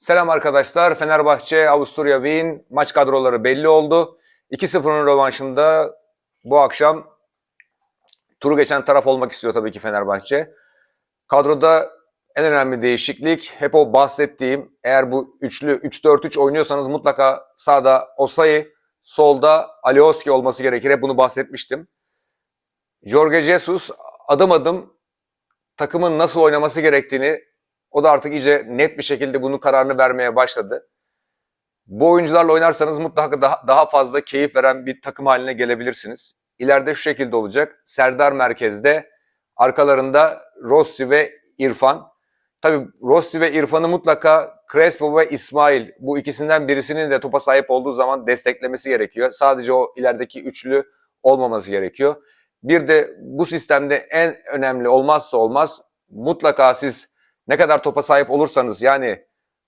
Selam arkadaşlar. Fenerbahçe, Avusturya Wien maç kadroları belli oldu. 2-0'ın rövanşında bu akşam turu geçen taraf olmak istiyor tabii ki Fenerbahçe. Kadroda en önemli değişiklik hep o bahsettiğim eğer bu üçlü 3-4-3 oynuyorsanız mutlaka sağda Osayi, solda Alioski olması gerekir. Hep bunu bahsetmiştim. Jorge Jesus adım adım takımın nasıl oynaması gerektiğini o da artık iyice net bir şekilde bunun kararını vermeye başladı. Bu oyuncularla oynarsanız mutlaka daha, daha fazla keyif veren bir takım haline gelebilirsiniz. İleride şu şekilde olacak. Serdar merkezde, arkalarında Rossi ve İrfan. Tabii Rossi ve İrfan'ı mutlaka Crespo ve İsmail bu ikisinden birisinin de topa sahip olduğu zaman desteklemesi gerekiyor. Sadece o ilerideki üçlü olmaması gerekiyor. Bir de bu sistemde en önemli olmazsa olmaz mutlaka siz ne kadar topa sahip olursanız yani